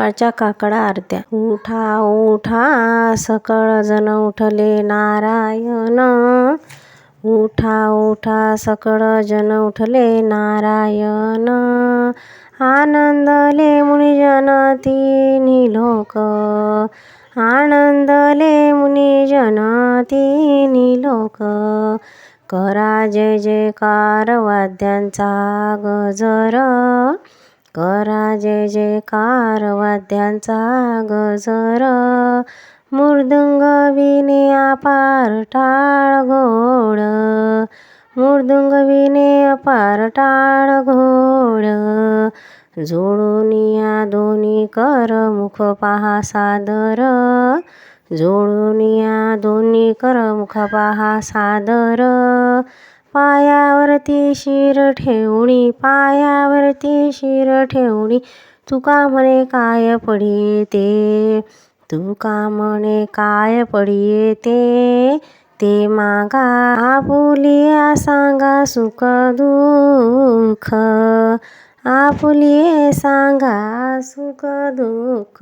सकाळच्या काकडा आरत्या. उठा उठा सकळ जण उठले नारायण. उठा उठा सकळ जन उठले नारायण. आनंदले मुनिजन तिन्ही लोक. आनंदले मुनिजन तिन्ही लोक. करा जय जयकार वाद्यांचा गजर. करा जय जयकार वाद्यांचा गजर. मृदुंग विने अपार टाळ घोड. मृदुंग विने अपार टाळ घोड. जोडून या दोन्ही कर मुख पहा सादर. जोडून या दोन्ही कर मुख पहा सादर. पायावरती शिर ठेवणी पायावरती शिर ठेवणी. तुका म्हणे काय पडी येते तुका म्हणे काय पडी येते ते मागा आपुलिया सांगा सुख दुःख. आपुलिये सांगा सुख दुःख.